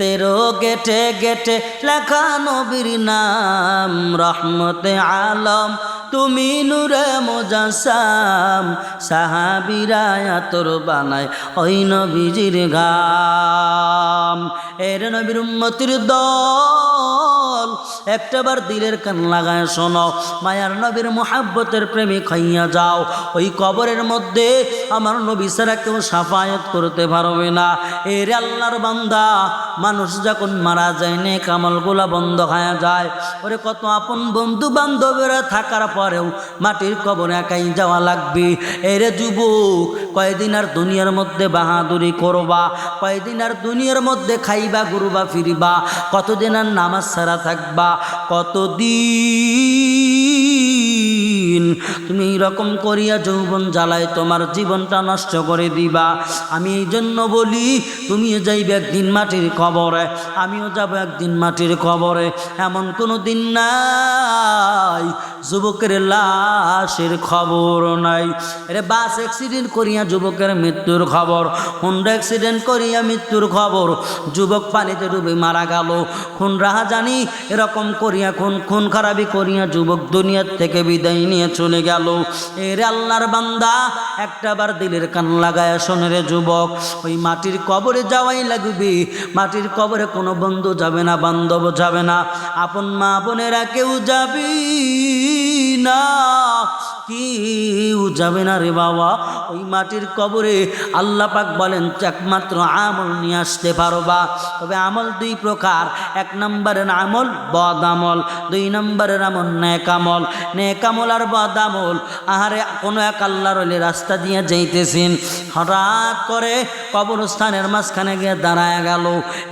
তেরো গেটে গেটে লেখা নবীর নাম, রহমতে আলম। তুমি নূরে মোজাসাম, সাহাবিরা তোর বানায় ওই নবীজির গাম এর নবীর উম্মতির দল, একটাবার দিলের কান লাগায় শোনো, মায়ার নবীর মোহাব্বতের প্রেমিক হইয়া যাও। ওই কবরের মধ্যে আমার নবী সারা কেউ সাফায়ত করতে পারবে না। এর আল্লাহর বান্দা মানুষ যখন মারা যায় নে কামলগুলা বন্ধ হয়ে যায়। ওরে কত আপন বন্ধু বান্ধবেরা থাকার পরেও মাটির কবর একাই যাওয়া লাগবে। এরে যুবক, কয়দিন আর দুনিয়ার মধ্যে বাহাদুরি করবা? কয়দিন আর দুনিয়ার মধ্যে খাইবা গুরুবা ফিরিবা? কতদিন আর নামাজ ছাড়া থাকবা? কতদিন তুমি এইরকম করিয়া যৌবন জ্বালায় তোমার জীবনটা নষ্ট করে দিবা। আমি এই জন্য বলি, তুমিও যাইবে একদিন মাটির কবরে, আমিও যাব একদিন মাটির কবরে। এমন কোনো দিন নাই, যুবকের লাশের খবর নাই। রে বাস অ্যাক্সিডেন্ট করিয়া যুবকের মৃত্যুর খবর, হুন্ডা অ্যাক্সিডেন্ট করিয়া মৃত্যুর খবর। যুবক পানিতে ডুবে মারা গেল। খুন রাহা জানি এরকম করিয়া খুন খুন খারাপি করিয়া যুবক দুনিয়ার থেকে বিদায় নিয়ে চলে গেল। এর আল্লাহর বান্দা, একটাবার দিলের কান লাগায় শোনে যুবক। ওই মাটির কবরে যাওয়াই লাগবে। মাটির কবরে কোনো বন্ধু যাবে না, বান্ধব যাবে না। আপন মা বোনেরা কেউ যাবি। না, কেউ যাবে না রে বাবা। ওই মাটির কবরে আল্লাহ পাক বলেন, একমাত্র আমল নিয়ে আসতে পারবা তবে আমল দুই প্রকার। এক নম্বরের আমল বদ আমল, দুই নম্বরের আমল ন্যাক আমল। ন্যাক আমল আর বদ আমল, আহারে, কোনো এক আল্লাহর ওলি রাস্তা দিয়ে যাইতেছেন। হঠাৎ করে কবরস্থানের মাঝখানে গিয়ে দাঁড়ায় গেল।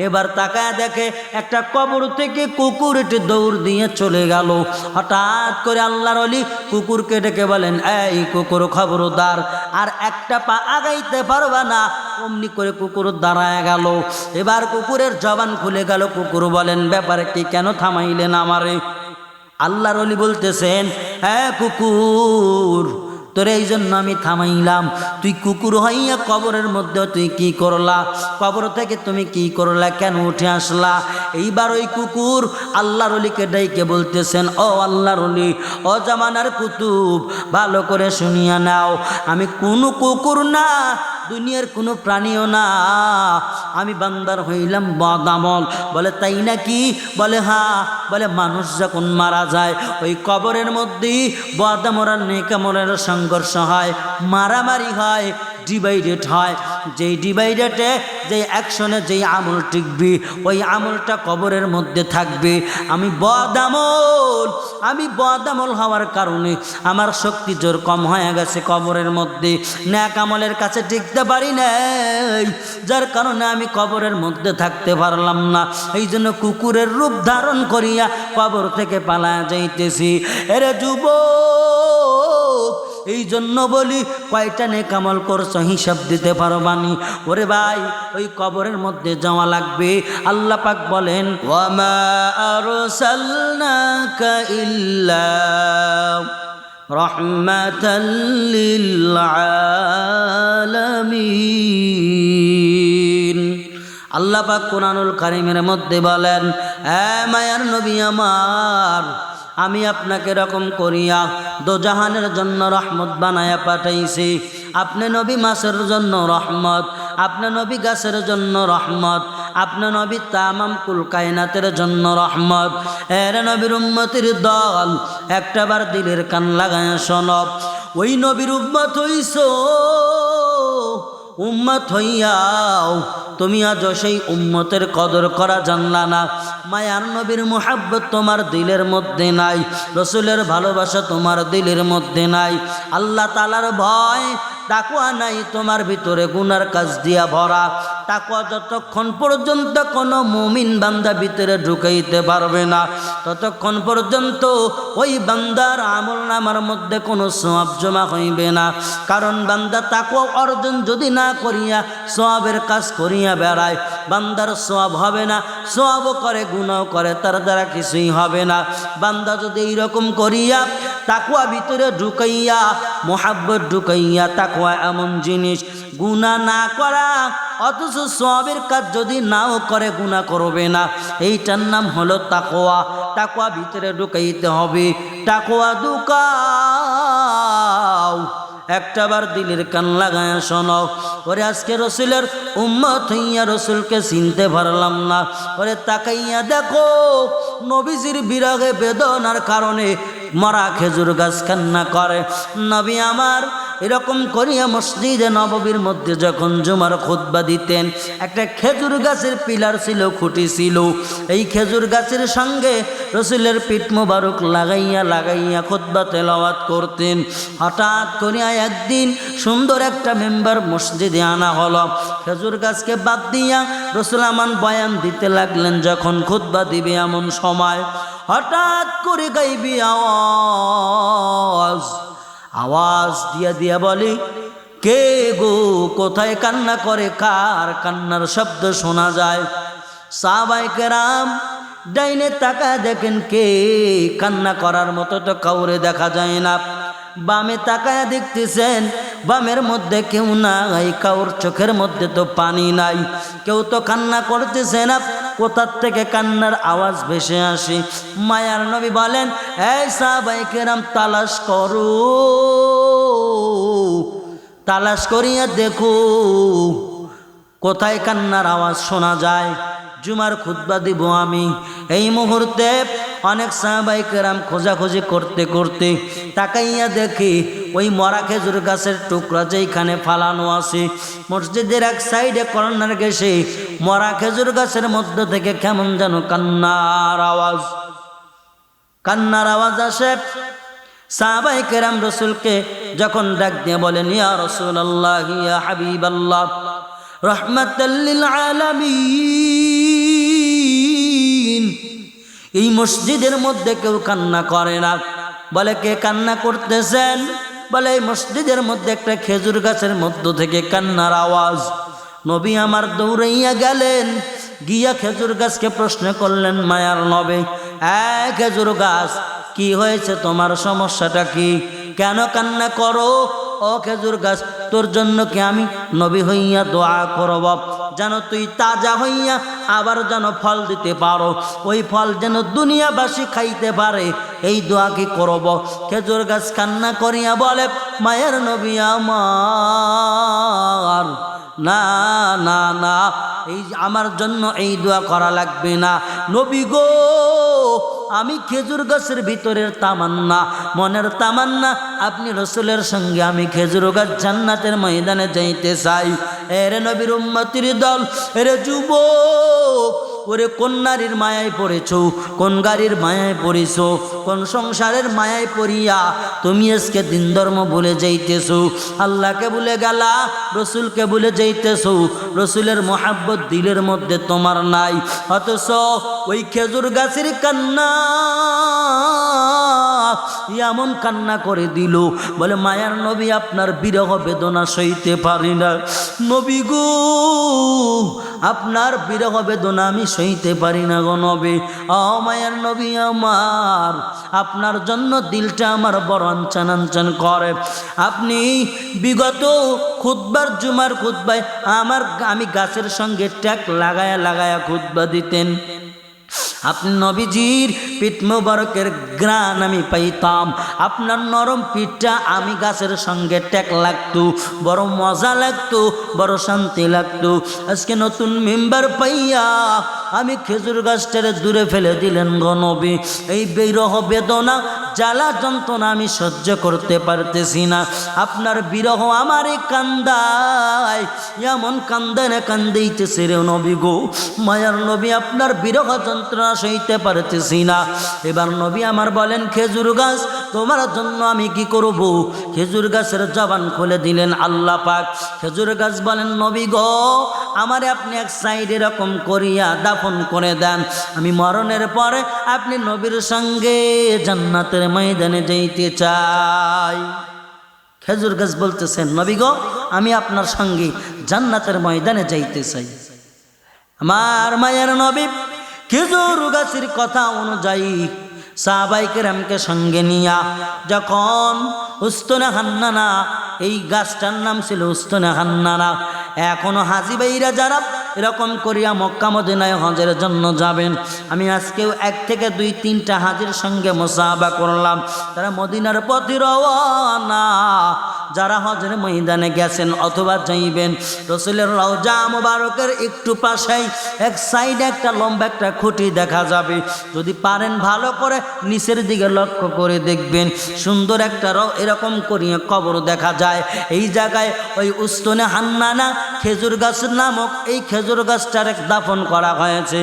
এবার তাকায় দেখে একটা কবর থেকে কুকুর দৌড় দিয়ে চলে গেল। হঠাৎ করে আল্লাহর অলি কুকুরকে ডেকে বলেন, এই কুকুর খবরদার, আর একটা পা আগাইতে পারবা না। অমনি করে কুকুর দাঁড়ায় গেল। এবার কুকুরের জবান খুলে গেল। কুকুর বলেন, ব্যাপারে কি কেন থামাইলেন আমারে? আল্লাহর অলি বলতেছেন হ্যাঁ কুকুর তোর এই জন্য আমি থামাইলাম। তুই কুকুর হইয়া কবরের মধ্যে তুই কি করলা? কবর থেকে তুমি কি করলা? কেন উঠে আসলা? এইবার ওই কুকুর আল্লাহর অলিকে ডাইকে বলতেছেন, ও আল্লাহর অলি, ও জামানার কুতুব, ভালো করে শুনিয়া নাও। আমি কোনো কুকুর না দুনিয়ার কোনো প্রাণীও না। আমি বান্দার হইলাম বদামল বলে, তাই নাকি? বলে, হা। বলে, মানুষ যখন মারা যায়, ওই কবরের মধ্যেই বদামর নেকামরের সংঘর্ষ হয়, মারামারি হয়। ডিভাইডেড হয়। যেই ডিভাইডেডে যেই অ্যাকশনে যেই আমল টিকবে, ওই আমলটা কবরের মধ্যে থাকবে। আমি বদামল আমি বদামল হওয়ার কারণে আমার শক্তি জোর কম হয়ে গেছে কবরের মধ্যে। ন্যাক আমলের কাছে টিকতে পারি নাই, যার কারণে আমি কবরের মধ্যে থাকতে পারলাম না। এই জন্য কুকুরের রূপ ধারণ করিয়া কবর থেকে পালা যাইতেছি। এরে যুবক এই জন্য বলি, কয়টা নে কামল করছ হিসাব দিতে পারো বানি ওরে ভাই, ওই কবরের মধ্যে যাওয়া লাগবে। আল্লাহ পাক বলেন, ওয়ামা আরসালনাকা কোরআনুল কারিমের মধ্যে বলেন, এ মায়ার নবী আমার আমি আপনাকে রকম করিয়া দোজাহানের জন্য রহমত বানায়া পাঠাইছি। আপনি নবী মাসের জন্য রহমত, আপনি নবী গাছের জন্য রহমত, আপনি নবী তামাম কুল কায়নাতের জন্য রহমত। এর নবীর উম্মতির দল একটাবার দিলের কান লাগায় শোনব ওই নবীর উম্মত হইছ। উম্মত হইয়াও, তুমি আজ সেই উম্মতের কদর করা জানলা না। মায়ার নবীর মোহাব্বত তোমার দিলের মধ্যে নাই, রসুলের ভালোবাসা তোমার দিলের মধ্যে নাই। আল্লাহ তালার ভয় তাকুয়া নাই তোমার ভিতরে গুনার কাজ দিয়া ভরা। তাকুয়া যতক্ষণ পর্যন্ত কোনো মুমিন বান্দা ভিতরে ঢুকাইতে পারবে না, ততক্ষণ পর্যন্ত ওই বান্দার আমল নামার মধ্যে কোনো সোয়াব জমা হইবে না। কারণ বান্দা তাকুয়া অর্জন যদি না করিয়া সোয়াবের কাজ করিয়া বেড়ায়, বান্দার সোয়াব হবে না, সোয়াবও করে গুণও করে, তার দ্বারা কিছুই হবে না। বান্দা যদি এইরকম করিয়া তাকুয়া ভিতরে ঢুকাইয়া, মোহাব্বত ঢুকাইয়া, তাকুয়া এমন জিনিস, গুণা না করা, অথচ সবের কাজ যদি নাও করে, গুণা করবে না। এইটার নাম হলো তাকোয়া। তাকোয়া ভিতরে ঢুকাইতে হবে। তাকোয়া দুকাও একটাবার দিলের কান লাগায় শোনো। ওরে আজকে রসুলের উম্মত হইয়া রসুলকে চিনতে পারলাম না। ওরে তাকাইয়া দেখো, নবীজির বিরাগে বেদনার কারণে মরা খেজুর গাছ কান্না করে। নবী আমার এরকম করিয়া মসজিদে নববীর মধ্যে যখন জুমার খুতবা দিতেন, একটা খেজুর গাছের পিলার ছিল, খুঁটি ছিল। এই খেজুর গাছের সঙ্গে রসুলের পিঠ মোবারক লাগাইয়া লাগাইয়া খুতবা তেলাওয়াত করতেন। হঠাৎ করিয়া একদিন সুন্দর একটা মেম্বার মসজিদে আনা হলো। খেজুর গাছকে বাদ দিয়া রসুল আমান বয়ান দিতে লাগলেন, যখন খুতবা দিবে এমন সময়। হঠাৎ করে গাইবি আওয়াজ। আওয়াজ দিয়া দিয়া বলে, কে গো? কোথায় কান্না করে? কার কান্নার শব্দ শোনা যায়? সাবাই কেরাম ডাইনে তাকা দেখেন কে কান্না করার মতো তো কাউরে দেখা যায় না। বামে তাকায় দেখতেছেন, বামের মধ্যে কেউ নাই, কাউর চোখের মধ্যে তো পানি নাই। কেউ তো কান্না করতেছে না। কোথার থেকে কান্নার আওয়াজ ভেসে আসে? মায়ার নবী বলেন, এই সাবাই কেরাম, তালাশ করো। তালাশ করিয়া দেখো কোথায় কান্নার আওয়াজ শোনা যায়। জুমার খুদ্া দিব আমি। এই মুহূর্তে অনেক সাহাবাই কেরাম খোঁজাখুঁজি করতে করতে তাকাইয়া দেখি ওই মরা খেজুর গাছের টুকরা যেইখানে ফালানো আছে। মসজিদের এক সাইডে কর্নার গেছে মরা খেজুর গাছের মধ্য থেকে কেমন যেন কান্নার আওয়াজ। কান্নার আওয়াজ আসে। সাহাবাই কেরাম রসুলকে যখন ডাক দিয়ে বলেন, ইয়া রসুল আল্লাহ ইয়া হাবিব আল্লাহ রহমতাল্লিল আলামিন। এই মসজিদের মধ্যে কেউ কান্না করে না। বলে, কে কান্না করতেছেন? বলে, এই মসজিদের মধ্যে একটা খেজুর গাছের মধ্য থেকে কান্নার আওয়াজ। নবী আমার দৌড়াইয়া গেলেন, গিয়া খেজুর গাছকে প্রশ্ন করলেন, মায়ার নবে এক খেজুর গাছ, কি হয়েছে? তোমার সমস্যাটা কি? কেন কান্না করো? ও খেজুর গাছ, তোর জন্য কি আমি নবী হইয়া দোয়া করব? যেন তুই তাজা হইয়া আবার যেন ফল দিতে পারো, ওই ফল যেন দুনিয়াবাসী খাইতে পারে, এই দোয়া কি করব? খেজুর গাছ কান্না করিয়া বলে, মায়ের নবী আমার। না না না, এই আমার জন্য এই দোয়া করা লাগবে না। নবী গো আমি খেজুর গাছের ভিতরের তামান্না, মনের তামান্না, আপনি রসুলের সঙ্গে আমি খেজুর গাছ জান্নাতের ময়দানে যাইতে চাই। এরে নবীর উম্মতির দল, এরে যুব ওরে কোন নারীর মায়ায় পড়েছ? কোন গাড়ির মায়ায় পড়েছ? কোন সংসারের মায়ায় পড়িয়া তুমি আজকে দিন ধর্ম বলে যাইতেছ? আল্লাহকে বলে গেলা, রসুলকে বলে যাইতেছ? রসুলের মোহাব্বত দিলের মধ্যে তোমার নাই। অথচ ওই খেজুর গাছের কান্না এমন কান্না করে দিল, বলে, মায়ার নবী, আপনার বিরহ বেদনা সইতে পারি না। নবী গো, আপনার বিরহ বেদনা আমি সইতে পারি না গো নবী। ও মায়ার নবী আমার, আপনার জন্য দিলটা আমার বড় আনচান আনচান করে। আপনি বিগত খুদ্বার জুমার খুদ্বায় আমার, আমি গাছের সঙ্গে ট্যাক লাগায়া লাগায়া খুদ্বা দিতেন। আপনি নবীজির পিঠ মোবারকের গ্রান আমি পাইতাম। আপনার নরম পিঠটা আমি গাছের সঙ্গে ট্যাক লাগতো, বড় মজা লাগতো, বড় শান্তি লাগতো। আজকে নতুন মেম্বার পাইয়া আমি খেজুর গাছটারে দূরে ফেলে দিলেন গনবী এই বিরহ বেদনা, জ্বালা যন্ত্রণা আমি সহ্য করতে পারতেছি না। আপনার বিরহ আমারে কান্দায়, এমন কান্দানে কান্দাইতেছে রে নবী গো। মায়ার নবী, আপনার বিরহ যন্ত্রণা সইতে পারতেছি না। এবার নবী আমার বলেন, খেজুর গাছ তোমার জন্য আমি কি করব? খেজুর গাছের জবান খুলে দিলেন আল্লাহ পাক। খেজুর গাছ বলেন, নবী গো, আমারে আপনি এক সাইড এরকম করিয়া দাফন করে দেন। আমি মরণের পরে আপনি নবীর সঙ্গে জান্নাতের ময়দানে যাইতে চাই। খেজুর গাছ বলতেছেন, নবী গো, আমি আপনার সঙ্গে জান্নাতের ময়দানে যাইতে চাই। আমার মায়ের নবী খেজুর গাছের কথা অনুযায়ী সাহাবাইকেরামকে সঙ্গে নিয়া যখন উস্তনে হান্নানা এই গাছটার নাম ছিল উস্তনে হান্নানা এখনও হাজি ভাইরা যারা এরকম করিয়া মক্কা মদিনায় হজের জন্য যাবেন, আমি আজকেও এক থেকে দুই তিনটা হাজির সঙ্গে মোসাহাবা করলাম, তারা মদিনার পথে রওয়ানা যারা হজের ময়দানে গেছেন অথবা যাইবেন, রসুলের রওজা মোবারকের একটু পাশেই এক সাইডে একটা লম্বা একটা খুঁটি দেখা যাবে। যদি পারেন ভালো করে নিচের দিকে লক্ষ্য করে দেখবেন, সুন্দর একটা এরকম করিয়ে কবর দেখা যায়। এই জায়গায় ওই উস্তনে হান্নানা খেজুর গাছ নামক এই খেজুর গাছটার এক দাফন করা হয়েছে।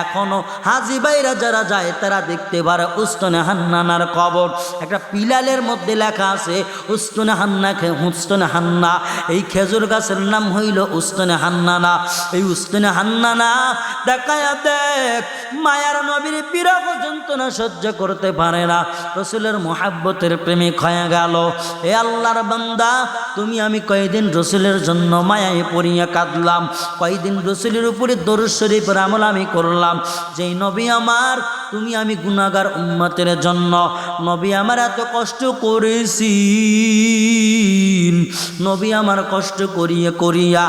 এখনও হাজি বাইরা যারা যায়, তারা দেখতে পারে উস্তনে হান্নানার কবর। একটা পিলালের মধ্যে লেখা আছে, উস্তনে হান্না খে উস্তনে হান্না। এই খেজুর গাছের নাম হইল উস্তনে হান্নানা এই উস্তনে হান্নানা দেখায়া দেখ, মায়ার নবীর বিরহ যন্ত্রণা সহ্য করতে পারে না। রসুলের মোহাব্বতের প্রেমিক হয়ে গেল। এ আল্লাহর বান্দা, তুমি আমি কয়দিন রসুলের জন্য মায়ায় পড়িয়া কাঁদলাম। কয়দিন রসুলের উপরে দরুদ শরীফের আমি করলাম। যেই নবী আমার তুমি আমি গুনাগার উম্মতের জন্য। নবী আমার এত কষ্ট করেছি নবী আমার কষ্ট করিয়া করিয়া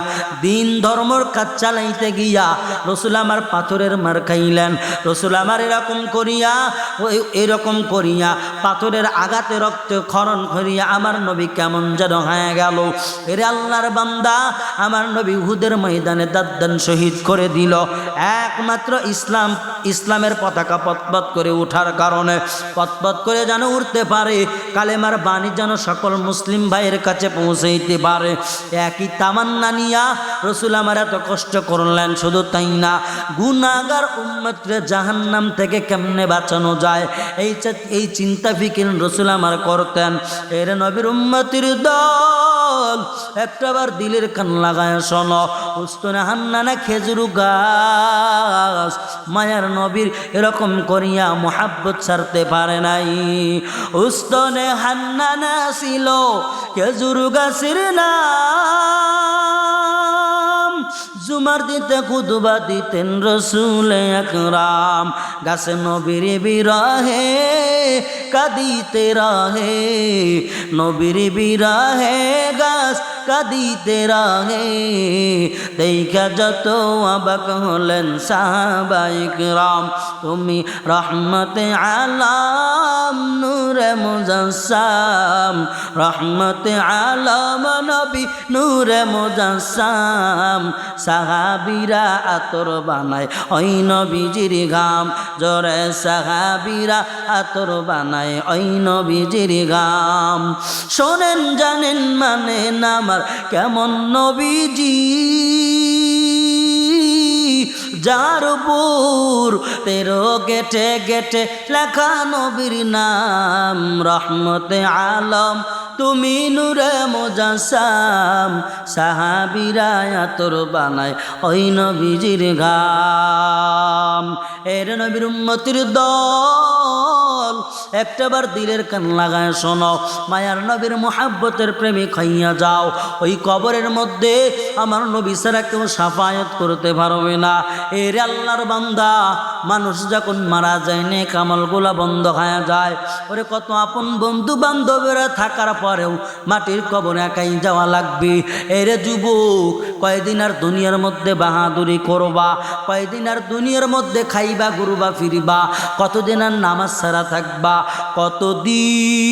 দিন ধর্মর কাজ চালাইতে গিয়া রসুল আমার পাথরের মার খাইলেন। রসুল আমার এরকম করিয়া এরকম করিয়া পাথরের আঘাতে রক্ত খরণ করিয়া আমার নবী কেমন যেন হয়ে গেল। এরে আল্লাহর বান্দা, আমার নবী হুদের ময়দানে দাদ্দান শহীদ করে দিল। একমাত্র ইসলাম, ইসলামের পতাকা পতপত করে ওঠার কারণে পতপত করে যেন উঠতে পারে, কালেমার বাণী যেন সকল মুসলিম ভাইয়ের কাছে পৌঁছাইতে পারে। একই তামান্না নিয়া রসুল আমার এত কষ্ট করলেন, শুধু তাই না গুনাগার উম্মতরে জাহান্নাম থেকে কেমনে বাঁচানো যায়? এই এই চিন্তা ফিকির রসুল আমার করতেন। এর নবীর উম্মতির দল একটাবার দিলের কান লাগায় শোনো উস্তনে হান্নানা খেজুর গাছ, মায়ার নবীর এরকম করিয়া মোহাব্বত ছাড়তে পারে নাই। উস্তনে হান্নানা ছিল খেজুর গাছের নাম। জুমার দিতে খুদবা দিতেন রসুল একরাম। গাছে নবীর বিরহে, কাদিতে রহে। নবীর বিরহে, গাছ কাদিতে রহে। দেখা যত অবাক হলেন সাহাবাইক রাম তুমি রহমতে আলাম, নূরে মুজাসাম রহমতে আলম, নবী নূরে মুজাসাম সাহাবিরা আতর বানায়। ওই নবীজির ঘাম, জরে সাহাবিরা আতর বানায়। ওই নবীজির ঘাম, শোনেন, জানেন মানে আমার কেমন নবীজি? যার উপর তেরো গেটে গেটে লেখা নবীর নাম, রহমতে আলম তুমি নূরে মোজাসাম সাহাবিরা তোর বানায় ওই নবীজির ঘাম। এর নবীর উন্মতির দল একটাবার দিলের কান লাগায় শোনো, মায়ার নবীর মোহাব্বতের প্রেমিক হইয়া যাও। ওই কবরের মধ্যে আমার নবী ছাড়া কেউ সাফায়ত করতে পারবে না। এর আল্লাহর বান্দা, মানুষ যখন মারা যায় নে কামলগুলা বন্ধ হয়ে যায়। ওরে কত আপন বন্ধু বান্ধবেরা থাকার পরেও মাটির কবর একাই যাওয়া লাগবে। এরে যুবক, কয়দিন আর দুনিয়ার মধ্যে বাহাদুরি করবা? কয়দিন আর দুনিয়ার মধ্যে খাইবা গুরুবা ফিরবা? কতদিন আর নামাজ ছাড়া থাকবা কতদিন?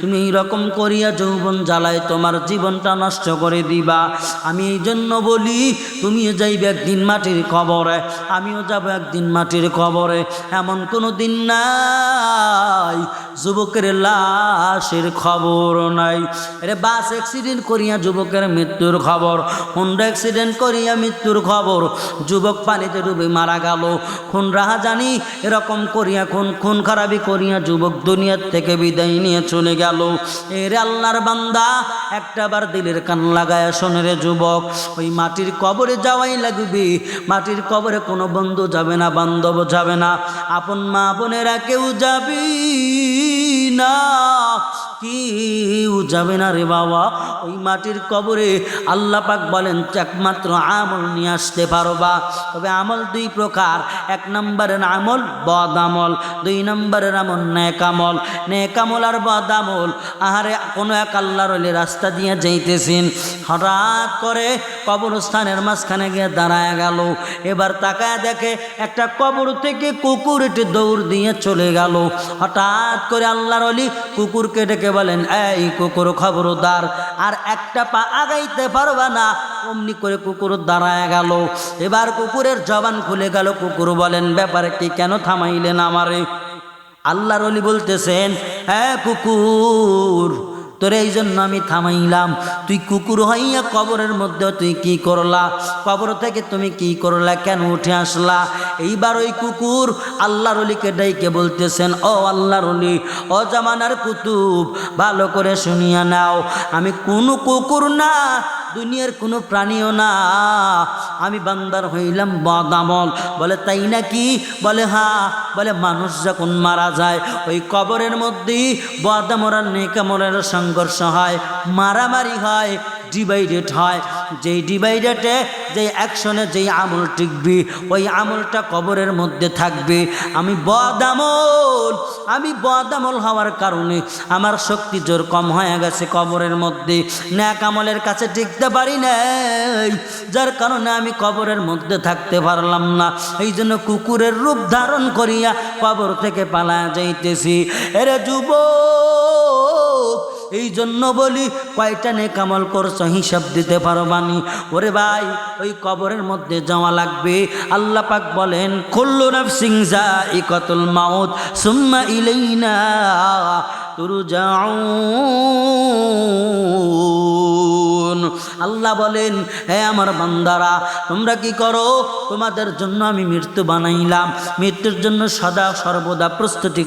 তুমি এইরকম করিয়া যৌবন জ্বালায় তোমার জীবনটা নষ্ট করে দিবা। আমি এই জন্য বলি, তুমিও যাইবে একদিন মাটির কবরে আমিও যাব একদিন মাটির কবরে এমন কোনো দিন নাই যুবকের লাশের খবর নাই। আরে বাস অ্যাক্সিডেন্ট করিয়া যুবকের মৃত্যুর খবর, হুন্ডা অ্যাক্সিডেন্ট করিয়া মৃত্যুর খবর, যুবক পানিতে ডুবে মারা গেল। খুন রাহা জানি এরকম করিয়া খুন খুন খারাপি করিয়া যুবক দুনিয়ার থেকে বিদায় নিয়ে চলে গেল। এর আল্লাহর বান্দা, একটাবার দিলের কান লাগায় শোনে রে যুবক, ওই মাটির কবরে যাওয়াই লাগবে। মাটির কবরে কোনো বন্ধু যাবে না, বান্ধব যাবে না। আপন মা বোনেরা কেউ যাবি। না কেউ যাবে না রে বাবা। ওই মাটির কবরে আল্লাহ পাক বলেন, একমাত্র আমল নিয়ে আসতে পারবা তবে আমল দুই প্রকার। এক নম্বরের আমল বদ আমল, দুই নম্বরের আমল ন্যাক আমল। ন্যাক আমল আর বদ আমল, আহারে, কোনো এক আল্লাহর ওলি রাস্তা দিয়ে যাইতেছেন। হঠাৎ করে কবরস্থানের মাঝখানে গিয়ে দাঁড়ায় গেল। এবার তাকায় দেখে একটা কবর থেকে কুকুর এটি দৌড় দিয়ে চলে গেল। হঠাৎ করে আল্লাহর অলি কুকুরকে ডেকে বলেন, এই কুকুর খবরদার, আর একটা পা আগাইতে পারবা না। অমনি করে কুকুর দাঁড়ায় গেল। এবার কুকুরের জবান খুলে গেল। কুকুর বলেন, ব্যাপারে কি কেন থামাইলেন আমারে? আল্লাহর অলি বলতেছেন হ্যাঁ কুকুর তোর এই জন্য আমি থামাইলাম। তুই কুকুর হইয়া কবরের মধ্যে তুই কি করলা? কবর থেকে তুমি কি করলা? কেন উঠে আসলা? এইবার ওই কুকুর আল্লাহর অলিকে ডাইকে বলতেছেন, ও আল্লাহর অলি, ও জামানার কুতুব, ভালো করে শুনিয়া নাও। আমি কোনো কুকুর না দুনিয়ার কোনো প্রাণীও না। আমি বান্দার হইলাম বদামল বলে, তাই নাকি? বলে, হা। বলে, মানুষ যখন মারা যায়, ওই কবরের মধ্যেই বদামরার নেকামরের সংঘর্ষ হয়, মারামারি হয়। ডিভাইডেড হয়। যেই ডিভাইডেডে যেই অ্যাকশনে যেই আমল টিকবি, ওই আমলটা কবরের মধ্যে থাকবে। আমি বদামল আমি বদামল হওয়ার কারণে আমার শক্তি জোর কম হয়ে গেছে কবরের মধ্যে। ন্যাক আমলের কাছে টিকতে পারি নাই, যার কারণে আমি কবরের মধ্যে থাকতে পারলাম না। এই জন্য কুকুরের রূপ ধারণ করিয়া কবর থেকে পালা যাইতেছি। এরে যুবক এই জন্য বলি, কয়টা নেকামল করছ হিসাব দিতে পারো বানি ওরে ভাই, ওই কবরের মধ্যে যাওয়া লাগবে। আল্লাহ পাক বলেন খুল্লু নাফসিং ইকতুল মাউত, সুম্মা ইলাইনা। তুরজাউন। আল্লাহ বলেন, হে আমার বান্দারা, তোমরা কি করো? তোমাদের জন্য আমি মৃত্যু বানাইলাম। মৃত্যুর জন্য সদা সর্বদা প্রস্তুতি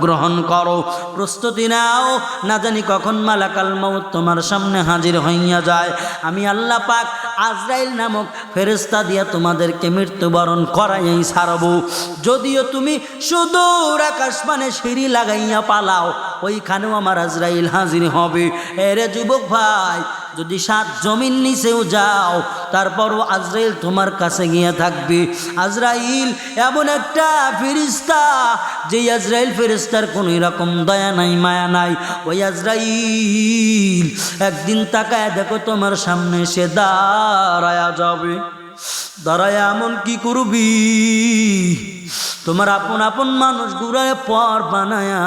গ্রহণ করো। প্রস্তুতি নাও। না জানি কখন মালাকাল মৌত তোমার সামনে হাজির হইয়া যায়। আমি আল্লাহ পাক আজরাইল নামক ফেরেস্তা দিয়া তোমাদেরকে মৃত্যুবরণ করাইয়াই ছাড়ব। যদিও তুমি সুদূর আকাশ মানে সিঁড়ি লাগাইয়া পালাও ওইখানেও আমার আজরাইল হাজির হবে। এরে যুবক ভাই, যদি সাত জমিন নিচেও যাও, তারপরও আজরাইল তোমার কাছে গিয়ে থাকবে। আজরাইল এমন একটা ফেরিস্তা যে আজরাইল ফেরিস্তার কোনো রকম দয়া নাই, মায়া নাই। ওই আজরাইল একদিন তাকায় দেখো তোমার সামনে সে দাঁড়ায়া যাবে। দাঁড়ায় এমন কি করবি? তোমার আপন আপন মানুষ গুড়ায় পর বানায়া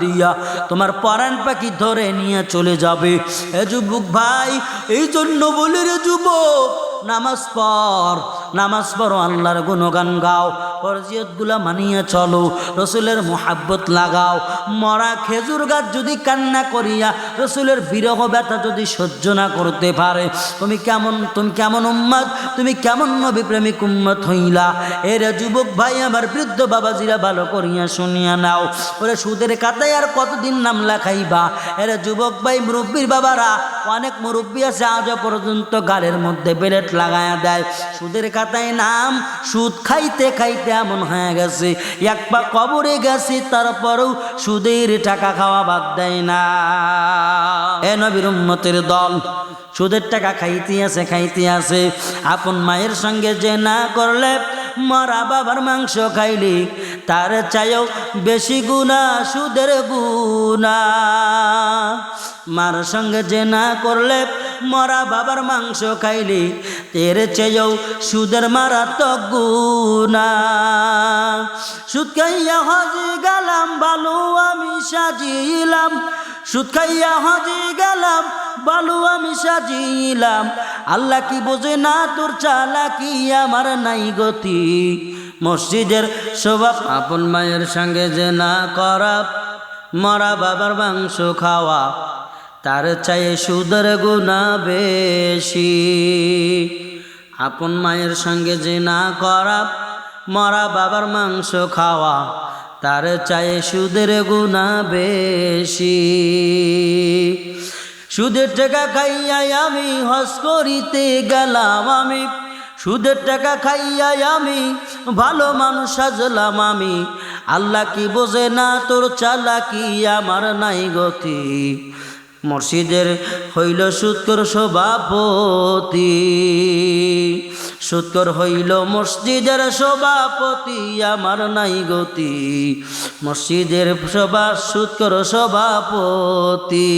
দিয়া তোমার পরাণ পাখি ধরে নিয়ে চলে যাবে। এ যুবক ভাই এই জন্য বলি রে যুবক নামাজ পড়, নামাজ পড়ো, আল্লাহর গুণগান গাও ফরজিয়তগুলা মানিয়ে চলো, রসুলের মোহাব্বত লাগাও, মরা খেজুর গাছ যদি কান্না করিয়া রসুলের বিরহ ব্যথা যদি সহ্য না করতে পারে, তুমি কেমন তুমি কেমন উম্মত, তুমি কেমন নবী প্রেমিক উম্মত হইলা? এরে যুবক ভাই, আমার বৃদ্ধ বাবাজিরা ভালো করিয়া শুনিয়া নাও ওরে সুদের কাতায় আর কতদিন নাম লেখাইবা? এরে যুবক ভাই, মুরব্বীর বাবারা, অনেক মুরব্বী আছে আজও পর্যন্ত গালের মধ্যে বেলেট লাগায়া দেয়। সুদের কাতায় নাম, সুদ খাইতে খাইতে এমন হয়ে গেছে। এক পা কবরে গেছে, তারপরেও সুদের টাকা খাওয়া বাদ দেয় না। এ নবীর উম্মতের দল, সুদের টাকা খাইতে আছে খাইতে আছে। আপন মায়ের সঙ্গে যে না করলে, মরা বাবার মাংস খাইলি, তার চাইও বেশি গুণা, সুদের গুণা। মার সঙ্গে যে না করলে মরা বাবার মাংস খাইলি তের চেয়েও সুদের মারা মারাত্মক গুণা। সুদ খাইয়া হজি গেলাম, বালু আমি সাজিলাম। সুদ খাইয়া হজি গেলাম, বালু আমি সাজিলাম। আল্লাহ কি বোঝে না তোর চালাকি আমার নাই গতি? মসজিদের স্বভাব আপন মায়ের সঙ্গে যে না করা, মরা বাবার মাংস খাওয়া তার চাইয়ে সুদের গুণা বেশি। আপন মায়ের সঙ্গে যে না করা, মরা বাবার মাংস খাওয়া, তার চাইয়ে সুদের গুণা বেশি। সুদের টাকা খাইয়াই আমি হস করিতে গেলাম আমি। সুদের টাকা খাইয়াই আমি ভালো মানুষ সাজলাম আমি। আল্লাহ কি বোঝে না তোর চালাকি আমার নাই গতি? মসজিদের হইল সুৎকর সভাপতি। সুৎকর হইল মসজিদের সভাপতি, আমার নাই গতি। মসজিদের সভা সুৎকর সভাপতি।